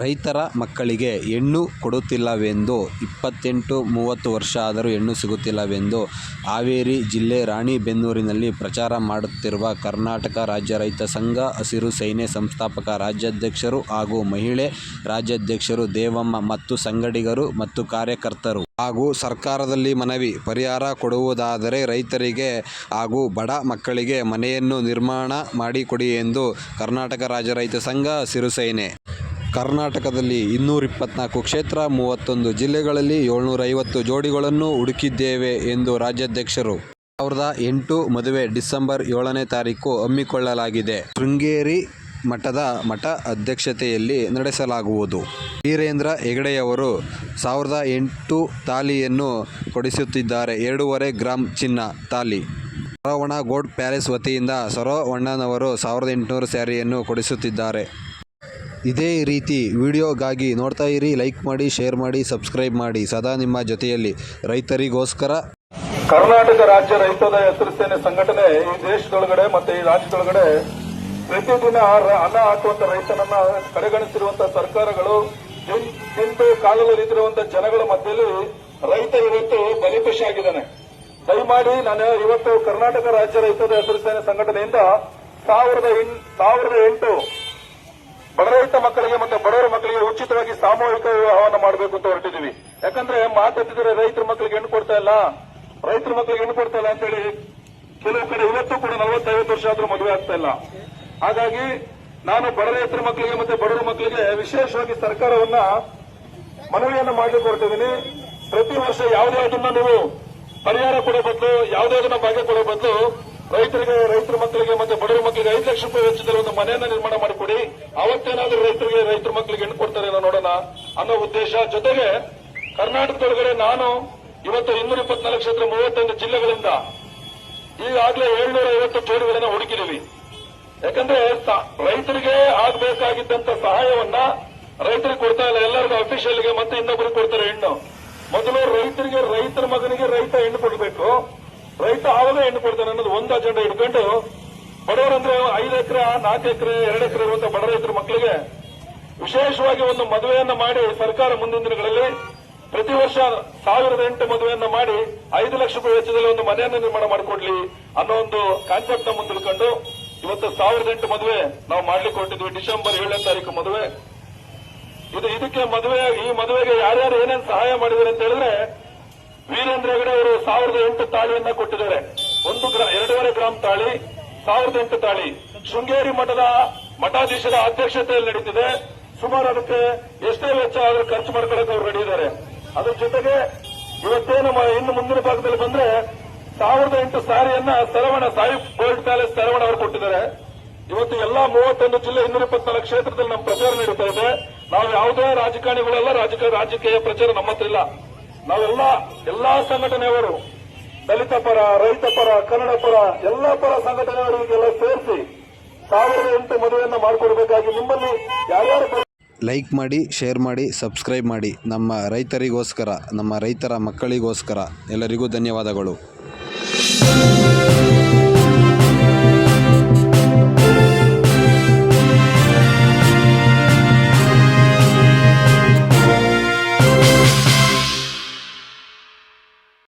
ರೈತರ ಮಕ್ಕಳಿಗೆ ಹೆಣ್ಣು ಕೊಡುತ್ತಿಲ್ಲವೆಂದು ಇಪ್ಪತ್ತೆಂಟು ಮೂವತ್ತು ವರ್ಷ ಆದರೂ ಹೆಣ್ಣು ಸಿಗುತ್ತಿಲ್ಲವೆಂದು ಹಾವೇರಿ ಜಿಲ್ಲೆ ರಾಣಿಬೆನ್ನೂರಿನಲ್ಲಿ ಪ್ರಚಾರ ಮಾಡುತ್ತಿರುವ ಕರ್ನಾಟಕ ರಾಜ್ಯ ರೈತ ಸಂಘ ಹಸಿರು ಸೇನೆ ಸಂಸ್ಥಾಪಕ ರಾಜ್ಯಾಧ್ಯಕ್ಷರು ಹಾಗೂ ಮಹಿಳೆ ರಾಜ್ಯಾಧ್ಯಕ್ಷರು ದೇವಮ್ಮ ಮತ್ತು ಸಂಗಡಿಗರು ಮತ್ತು ಕಾರ್ಯಕರ್ತರು ಹಾಗೂ ಸರ್ಕಾರದಲ್ಲಿ ಮನವಿ, ಪರಿಹಾರ ಕೊಡುವುದಾದರೆ ರೈತರಿಗೆ ಹಾಗೂ ಬಡ ಮಕ್ಕಳಿಗೆ ಮನೆಯನ್ನು ನಿರ್ಮಾಣ ಮಾಡಿಕೊಡಿ ಎಂದು ಕರ್ನಾಟಕ ರಾಜ್ಯ ರೈತ ಸಂಘ ಹಸಿರು ಸೇನೆ ಕರ್ನಾಟಕದಲ್ಲಿ ಇನ್ನೂರ ಇಪ್ಪತ್ನಾಲ್ಕು ಕ್ಷೇತ್ರ, ಮೂವತ್ತೊಂದು ಜಿಲ್ಲೆಗಳಲ್ಲಿ ಏಳ್ನೂರ ಐವತ್ತು ಜೋಡಿಗಳನ್ನು ಹುಡುಕಿದ್ದೇವೆ ಎಂದು ರಾಜ್ಯಾಧ್ಯಕ್ಷರು. ಸಾವಿರದ ಎಂಟು ಮದುವೆ ಡಿಸೆಂಬರ್ ಏಳನೇ ತಾರೀಕು ಹಮ್ಮಿಕೊಳ್ಳಲಾಗಿದೆ. ಶೃಂಗೇರಿ ಮಠದ ಮಠ ಅಧ್ಯಕ್ಷತೆಯಲ್ಲಿ ನಡೆಸಲಾಗುವುದು. ವೀರೇಂದ್ರ ಹೆಗಡೆಯವರು ಸಾವಿರದ ಎಂಟು ತಾಲಿಯನ್ನು ಕೊಡಿಸುತ್ತಿದ್ದಾರೆ. ಎರಡೂವರೆ ಗ್ರಾಮ್ ಚಿನ್ನ ತಾಲಿ. ಸರೋವಣ ಗೋಡ್ ಪ್ಯಾಲೇಸ್ ವತಿಯಿಂದ ಸರೋವಣ್ಣನವರು ಸಾವಿರದ ಎಂಟುನೂರು ಸ್ಯಾರಿಯನ್ನು ಕೊಡಿಸುತ್ತಿದ್ದಾರೆ. ಇದೇ ರೀತಿ ವಿಡಿಯೋಗಾಗಿ ನೋಡ್ತಾ ಇರಿ ಲೈಕ್ ಮಾಡಿ ಶೇರ್ ಮಾಡಿ ಸಬ್ಸ್ಕ್ರೈಬ್ ಮಾಡಿ. ಸದಾ ನಿಮ್ಮ ಜೊತೆಯಲ್ಲಿ ರೈತರಿಗೋಸ್ಕರ. ಕರ್ನಾಟಕ ರಾಜ್ಯ ರೈತದ ಹೆಸರು ಸಂಘಟನೆ ಈ ದೇಶದೊಳಗಡೆ ಮತ್ತೆ ಈ ರಾಜ್ಯದೊಳಗಡೆ ಪ್ರತಿದಿನ ದಿನ ಅನ್ನ ಹಾಕುವಂತ ರೈತನನ್ನ ಕಡೆಗಣಿಸಿರುವಂತಹ ಸರ್ಕಾರಗಳು ಕಾಲಲ್ಲಿ ನಿಂತಿರುವಂತಹ ಜನಗಳ ಮಧ್ಯದಲ್ಲಿ ರೈತ ಇವತ್ತು ಬಲಿಪಶು ಆಗಿದ್ದಾನೆ ದಯಮಾಡಿ ನಾನು ಇವತ್ತು ಕರ್ನಾಟಕ ರಾಜ್ಯ ರೈತದ ಹೆಸರು ಸೇನೆ ಸಂಘಟನೆಯಿಂದ ಸಾವಿರದ ಸಾವಿರದ ಎಂಟು ಬಡ ರೈತ ಮಕ್ಕಳಿಗೆ ಮತ್ತೆ ಬಡವರ ಮಕ್ಕಳಿಗೆ ಉಚಿತವಾಗಿ ಸಾಮೂಹಿಕ ವಿವಾಹವನ್ನು ಮಾಡಬೇಕು ಅಂತ ಹೊರಟಿದ್ದೀವಿ. ಯಾಕಂದ್ರೆ ಮಾತಾಡ್ತಿದ್ರೆ ರೈತರ ಮಕ್ಕಳಿಗೆ ಹೆಣ್ಣು ಕೊಡ್ತಾ ಇಲ್ಲ. ರೈತರ ಮಕ್ಕಳಿಗೆ ಹೆಣ್ಣು ಕೊಡ್ತಾ ಇಲ್ಲ ಅಂತೇಳಿ ಕೆಲವು ಕಡೆ ಇವತ್ತು ಕೂಡ ನಲವತ್ತೈವತ್ತು ವರ್ಷ ಆದ್ರೂ ಮದುವೆ ಆಗ್ತಾ ಇಲ್ಲ. ಹಾಗಾಗಿ ನಾನು ಬಡ ರೈತರ ಮಕ್ಕಳಿಗೆ ಮತ್ತೆ ಬಡವರ ಮಕ್ಕಳಿಗೆ ವಿಶೇಷವಾಗಿ ಸರ್ಕಾರವನ್ನ ಮನವಿಯನ್ನು ಮಾಡಲಿಕ್ಕೆ ಹೊರಟಿದ್ದೀನಿ. ಪ್ರತಿ ವರ್ಷ ಯಾವುದಾದನ್ನ ನೀವು ಪರಿಹಾರ ಕೊಡೋ ಬದಲು ಯಾವುದಾದನ್ನ ಭಾಗ್ಯ ಕೊಡೋ ಬದಲು ರೈತರಿಗೆ, ರೈತರ ಮಕ್ಕಳಿಗೆ ಮತ್ತೆ ಬಡವರ ಮಕ್ಕಳಿಗೆ ಐದು ಲಕ್ಷ ರೂಪಾಯಿ ವೆಚ್ಚದಲ್ಲಿ ಒಂದು ಮನೆಯನ್ನು ನಿರ್ಮಾಣ ಅವತ್ತೇನಾದ್ರೂ ರೈತರಿಗೆ, ರೈತರ ಮಕ್ಕಳಿಗೆ ಹೆಣ್ಣು ಕೊಡ್ತಾರೆ ನೋಡೋಣ ಅನ್ನೋ ಉದ್ದೇಶ. ಜೊತೆಗೆ ಕರ್ನಾಟಕದೊಳಗಡೆ ನಾನು ಇವತ್ತು ಇನ್ನೂರ ಇಪ್ಪತ್ನಾಲ್ಕು ಕ್ಷೇತ್ರ ಮೂವತ್ತೊಂದು ಜಿಲ್ಲೆಗಳಿಂದ ಈಗಾಗಲೇ ಏಳ್ನೂರ ಐವತ್ತು ಜೋಡಿಗಳನ್ನ ಹುಡುಕಿದೀವಿ ಯಾಕಂದ್ರೆ ರೈತರಿಗೆ ಆಗಬೇಕಾಗಿದ್ದಂತ ಸಹಾಯವನ್ನ ರೈತರಿಗೆ ಕೊಡ್ತಾ ಇಲ್ಲ. ಎಲ್ಲರಿಗೂ ಅಫಿಷಿಯಲ್ಗೆ ಮತ್ತೆ ಇನ್ನೊಬ್ಬರಿಗೆ ಕೊಡ್ತಾರೆ ಹೆಣ್ಣು. ಮೊದಲು ರೈತರಿಗೆ, ರೈತರ ಮಗನಿಗೆ ರೈತ ಹೆಣ್ಣು ಕೊಡಬೇಕು. ರೈತ ಆವಾಗ ಹೆಣ್ಣು ಕೊಡ್ತಾನೆ ಅನ್ನೋದು ಒಂದು ಅಜೆಂಡಾ ಇಟ್ಕೊಂಡು ಬಡವರಂದ್ರೆ ಐದು ಎಕರೆ, ನಾಲ್ಕು ಎಕರೆ, ಎರಡು ಎಕರೆ ಇರುವಂತಹ ಬಡ ರೈತರ ಮಕ್ಕಳಿಗೆ ವಿಶೇಷವಾಗಿ ಒಂದು ಮದುವೆಯನ್ನ ಮಾಡಿ ಸರ್ಕಾರ ಮುಂದಿನ ದಿನಗಳಲ್ಲಿ ಪ್ರತಿ ವರ್ಷ ಸಾವಿರದ ಎಂಟು ಮದುವೆಯನ್ನ ಮಾಡಿ ಐದು ಲಕ್ಷ ರೂಪಾಯಿ ವೆಚ್ಚದಲ್ಲಿ ಒಂದು ಮನೆಯನ್ನು ನಿರ್ಮಾಣ ಮಾಡಿಕೊಡ್ಲಿ ಅನ್ನೋ ಒಂದು ಕಾನ್ಸೆಪ್ಟ್ನ ಮುಂದೆ ತಿಳ್ಕೊಂಡು ಇವತ್ತು ಸಾವಿರದ ಎಂಟು ಮದುವೆ ನಾವು ಮಾಡ್ಲಿಕ್ಕೆ ಹೊರಟಿದ್ವಿ. ಡಿಸೆಂಬರ್ ಏಳನೇ ತಾರೀಕು ಮದುವೆ. ಇದು ಇದಕ್ಕೆ ಮದುವೆ, ಈ ಮದುವೆಗೆ ಯಾರ್ಯಾರು ಏನೇನು ಸಹಾಯ ಮಾಡಿದ್ದಾರೆ ಅಂತ ಹೇಳಿದ್ರೆ ವೀರೇಂದ್ರ ಹೆಗಡೆ ಅವರು ಸಾವಿರದ ಎಂಟು ತಾಳಿಯನ್ನ ಕೊಟ್ಟಿದ್ದಾರೆ. ಒಂದು ಎರಡೂವರೆ ಗ್ರಾಮ್ ತಾಳಿ ಸಾವಿರದ ಎಂಟು ತಾಳಿ ಶೃಂಗೇರಿ ಮಠದ ಮಠಾಧೀಶರ ಅಧ್ಯಕ್ಷತೆಯಲ್ಲಿ ನಡೀತಿದೆ. ಸುಮಾರು ಅದಕ್ಕೆ ಎಷ್ಟೇ ವೆಚ್ಚ ಆದರೂ ಖರ್ಚು ಮಾಡ್ಕೊಳ್ಳೋಕೆ ಅವರು ರೆಡಿ ಇದ್ದಾರೆ ಅದ್ರ ಜೊತೆಗೆ ಇವತ್ತೇ ನಮ್ಮ ಇನ್ನು ಮುಂದಿನ ಭಾಗದಲ್ಲಿ ಬಂದ್ರೆ ಸಾವಿರದ ಎಂಟು ಸಾರಿಯನ್ನ ಸರವಣ, ಸಾಯಿ ಗೋಲ್ಡ್ ಪ್ಯಾಲೇಸ್ ಸರವಣ ಅವರು ಕೊಟ್ಟಿದ್ದಾರೆ. ಇವತ್ತು ಎಲ್ಲಾ ಮೂವತ್ತೊಂದು ಜಿಲ್ಲೆ ಇನ್ನೂರ ಇಪ್ಪತ್ನಾಲ್ಕು ಕ್ಷೇತ್ರದಲ್ಲಿ ನಮ್ಮ ಪ್ರಚಾರ ನಡೀತಾ ಇದೆ. ನಾವು ಯಾವುದೇ ರಾಜಕಾರಣಿಗಳೆಲ್ಲ ರಾಜಕೀಯ ರಾಜಕೀಯ ಪ್ರಚಾರ ನಮ್ಮ ಹತ್ರ ಇಲ್ಲ. ನಾವೆಲ್ಲ ಎಲ್ಲಾ ಸಂಘಟನೆಯವರು ದಲಿತ ಪರ, ರೈತ ಪರ, ಕನ್ನಡ ಪರ, ಎಲ್ಲ ಪರ ಸಂಘಟನೆಗಳಿಗೆಲ್ಲ ಸೇರಿಸಿ ಸಾವಿರದ ಎಂಟು ಮದುವೆಯನ್ನು ಮಾಡಿಕೊಡಬೇಕಾಗಿ ನಿಮ್ಮಲ್ಲಿ ಯಾರ್ಯಾರು ಲೈಕ್ ಮಾಡಿ ಶೇರ್ ಮಾಡಿ ಸಬ್ಸ್ಕ್ರೈಬ್ ಮಾಡಿ ನಮ್ಮ ರೈತರಿಗೋಸ್ಕರ, ನಮ್ಮ ರೈತರ ಮಕ್ಕಳಿಗೋಸ್ಕರ ಎಲ್ಲರಿಗೂ ಧನ್ಯವಾದಗಳು.